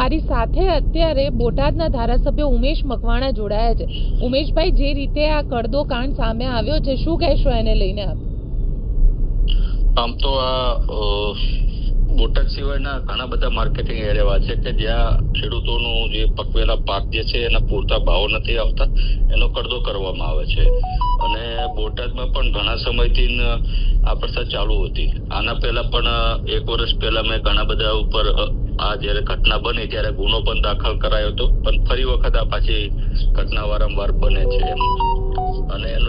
મારી સાથે અત્યારે બોટાદના ધારાસભ્ય ઉમેશ મકવાણા જોડાયા છે. ઉમેશભાઈ, જે રીતે આ કડદો કાંડ સામે આવ્યો છે, શું કહેશો એને લઈને આપ? આમ તો આ બોટાદ સિવાયના ઘણા બધા માર્કેટિંગ એરિયા છે કે જ્યાં ખેડૂતોનું જે પકવેલા પાક જે છે એના પૂરતા ભાવ નથી આવતા, એનો કરદો કરવામાં આવે છે. અને બોટાદમાં પણ ઘણા સમયથી આ પ્રથા ચાલુ હતી. આના પહેલા પણ એક વર્ષ પહેલા મેં ઘણા બધા ઉપર આ જ્યારે ઘટના બની ત્યારે ગુનો પણ દાખલ કરાયો હતો. પણ ફરી વખત આ પાછી ઘટના વારંવાર બને છે એમ. અને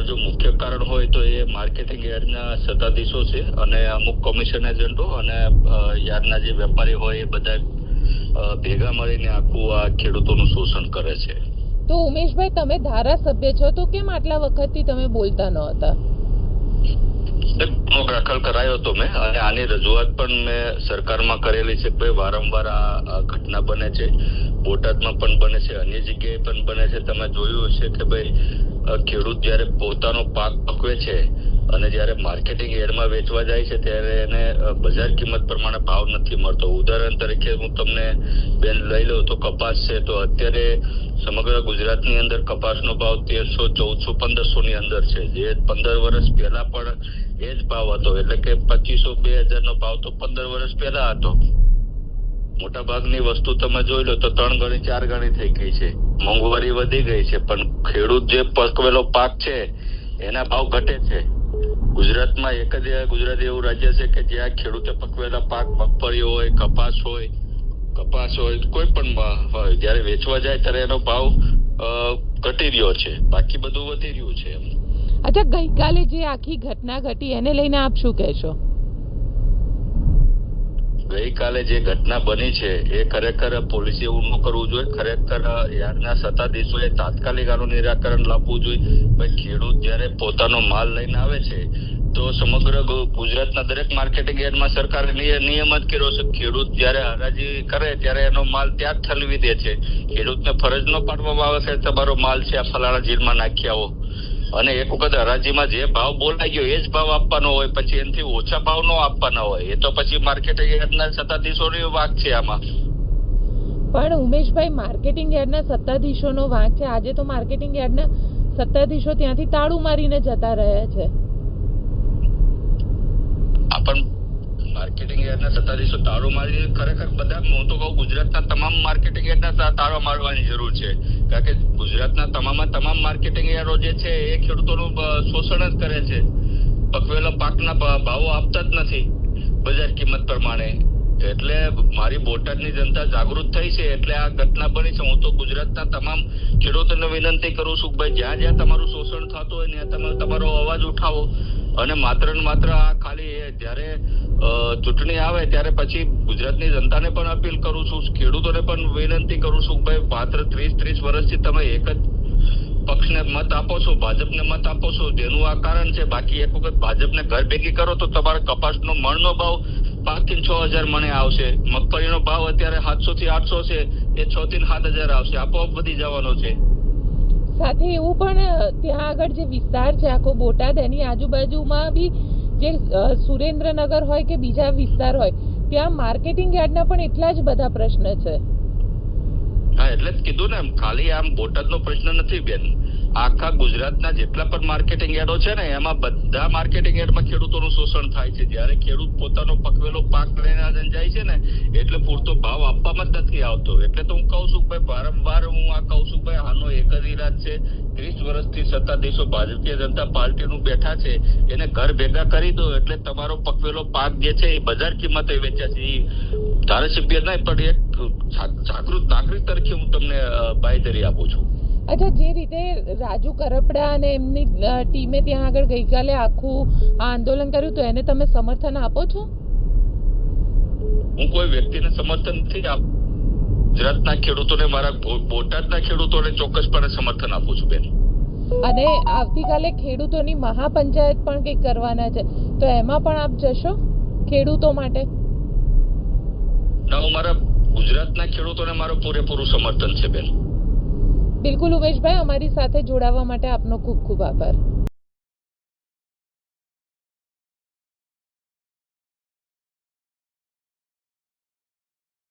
કારણ હોય તો એ માર્કેટિંગ યાર્ડના સત્તાધીશો છે અને અમુક કમિશન એજન્ટો અને યાર્ડના જે વેપારી હોય એ બધા ભેગા મળીને આખું આ ખેડૂતોનું શોષણ કરે છે. તો ઉમેશભાઈ તમે ધારાસભ્ય છો તો કેમ આટલા વખતથી તમે બોલતા ન હતા? દાખલ કરાયો હતો મેં અને આની રજૂઆત પણ મેં સરકારમાં કરેલી છે કે ભાઈ વારંવાર આ ઘટના બને છે. બોટાદમાં પણ બને છે અન્ય જગ્યાએ પણ બને છે. તમે જોયું હશે કે ભાઈ ખેડૂત જ્યારે પોતાનો પાક પકવે છે અને જ્યારે માર્કેટિંગ એડમાં વેચવા જાય છે, ત્યારે એને બજાર કિંમત પ્રમાણે ભાવ નથી મળતો. ઉદાહરણ તરીકે હું તમને બેન લઈ લઉં, તો કપાસ છે, તો અત્યારે સમગ્ર ગુજરાતની અંદર કપાસનો ભાવ તેરસો, ચૌદસો પંદરસો ની અંદર છે. જે પંદર વર્ષ પહેલા પણ એ જ ભાવ હતો. એટલે કે પચીસો, બે હજાર નો ભાવ તો પંદર વર્ષ પહેલા હતો. મોટા ભાગની વસ્તુ તમે જોઈ લો તો ત્રણ ગણી, ચાર ગણી થઈ ગઈ છે. મોંઘવારી વધી ગઈ છે, પણ ખેડૂત જે પકવેલો પાક છે, એના ભાવ ઘટે છે. ગુજરાતમાં એક જ ગુજરાત એવું રાજ્ય છે કે જ્યાં ખેડૂતે પકવેલા પાક મગફળી હોય, કપાસ હોય કપાસ હોય, કોઈ પણ હોય, જ્યારે વેચવા જાય ત્યારે એનો ભાવ ઘટી રહ્યો છે. બાકી બધું વધી રહ્યું છે અચ્છા, ગઈકાલે જે આખી ઘટના ઘટી, એને લઈને આપ શું કહેશો? ગઈકાલે જે ઘટના બની છે, એ ખરેખર પોલીસે એવું કરવું જોઈએ. ખરેખર યાદના સત્તાધીશોએ તાત્કાલિક આનું નિરાકરણ લાવવું જોઈએ. ભાઈ, ખેડૂત જ્યારે પોતાનો માલ લઈને આવે છે, તો સમગ્ર ગુજરાતના દરેક માર્કેટિંગ યાર્ડમાં સરકારે નિય- નિયમ જ કર્યો છે. ખેડૂત જ્યારે હરાજી કરે, ત્યારે એનો માલ ત્યાં જ ઠલવી દે છે. ખેડૂતને ફરજ ન પાડવામાં આવે કે તમારો માલ છે, આ ફલાણા જીલમાં નાખી આવો. અને એક વખત હરાજીમાં જે ભાવ બોલાઈ ગયો એ જ ભાવ આપવાનો હોય પછી એનાથી ઓછા ભાવ નો આપવાના હોય એ તો પછી માર્કેટિંગ યાર્ડના સત્તાધીશોની વાક છે આમાં. પણ ઉમેશભાઈ માર્કેટિંગ યાર્ડના સત્તાધીશોનો વાંક છે. આજે તો માર્કેટિંગ યાર્ડના સત્તાધીશો ત્યાંથી તાળું મારીને જતા રહ્યા છે. પણ માર્કેટિંગ યાર્ડના સત્તાધીશો તાળું મારી ખરેખર બધા હું તો કહું ગુજરાતના તમામ માર્કેટિંગ યાર્ડના તાળો મારવાની જરૂર છે. કારણ કે ગુજરાતના તમામ તમામ માર્કેટિંગ યાર્ડો જે છે, એ ખેડૂતોનું શોષણ જ કરે છે. પકવેલા પાકના ભાવો આપતા જ નથી બજાર કિંમત પ્રમાણે. એટલે મારી બોટાદની જનતા જાગૃત થઈ છે. એટલે આ ઘટના બની છે. હું તો ગુજરાતના તમામ ખેડૂતોને વિનંતી કરું છું ભાઈ જ્યાં જ્યાં તમારું શોષણ થતું હોય ત્યાં તમે તમારો અવાજ ઉઠાવો. અને માત્ર ને માત્ર આ ખાલી જ્યારે ચૂંટણી આવે ત્યારે પછી ગુજરાતની જનતાને પણ અપીલ કરું છું. ખેડૂતોને પણ વિનંતી કરું છું ભાઈ માત્ર ત્રીસ ત્રીસ વર્ષથી તમે એક જ પક્ષને મત આપો છો, ભાજપને મત આપો છો. જેનું આ કારણ છે, બાકી એક વખત ભાજપને ઘર ભેગી કરો તો તમારા કપાસનો મણનો ભાવ પાંચથી છ હજાર મણે આવશે. મગફળીનો ભાવ અત્યારે સાતસો થી આઠસો છે. એ છ થી સાત હજાર આવશે. આપોઆપ વધી જવાનો છે. સાથે એવું પણ ત્યાં આગળ જે વિસ્તાર છે આખો બોટાદ એની આજુબાજુમાં બી જે સુરેન્દ્રનગર હોય કે બીજા વિસ્તાર હોય ત્યાં માર્કેટિંગ યાર્ડના પણ એટલા જ બધા પ્રશ્ન છે. હા એટલે જ કીધું ને ખાલી આમ બોટાદનો પ્રશ્ન નથી બેન. આખા ગુજરાતના જેટલા પણ માર્કેટિંગ યાર્ડો છે ને, એમાં બધા માર્કેટિંગ યાર્ડમાં ખેડૂતોનું શોષણ થાય છે. જ્યારે ખેડૂત પોતાનો પકવેલો પાક લઈને આજે જાય છે ને, એટલે પૂરતો ભાવ આપવામાં જ નથી આવતો. એટલે તો હું કહું છું ભાઈ, વારંવાર હું આ કહું છું ભાઈ, આનો એક જ ઈરાદ છે. ત્રીસ વર્ષથી સત્તાધીશો ભારતીય જનતા પાર્ટીનું બેઠા છે, એને ઘર ભેગા કરી દો, એટલે તમારો પકવેલો પાક જે છે એ બજાર કિંમતે વેચાશે એ ધારાસભ્ય નહીં, પણ એક જાગૃત નાગરિક તરીકે હું તમને બાયદરી આપું છું. અચ્છા જે રીતે રાજુ કરપડા અને એમની ટીમે ત્યાં આગળ ગઈકાલે આખું આ આંદોલન કર્યું તો એને તમે સમર્થન આપો છો? હું કોઈ વ્યક્તિને સમર્થન નથી આપ ગુજરાતના ખેડૂતોને મારા બોટાદના ખેડૂતોને ચોક્કસપણે સમર્થન આપું છું બેન. અને આવતીકાલે ખેડૂતોની મહાપંચાયત પણ કંઈક કરવાના છે તો એમાં પણ આપ જશો ખેડૂતો માટે? ના મારા ગુજરાતના ખેડૂતોને મારું પૂરેપૂરું સમર્થન છે બેન. બિલકુલ ઉમેશભાઈ અમારી સાથે જોડાવા માટે આપનો ખૂબ ખૂબ આભાર.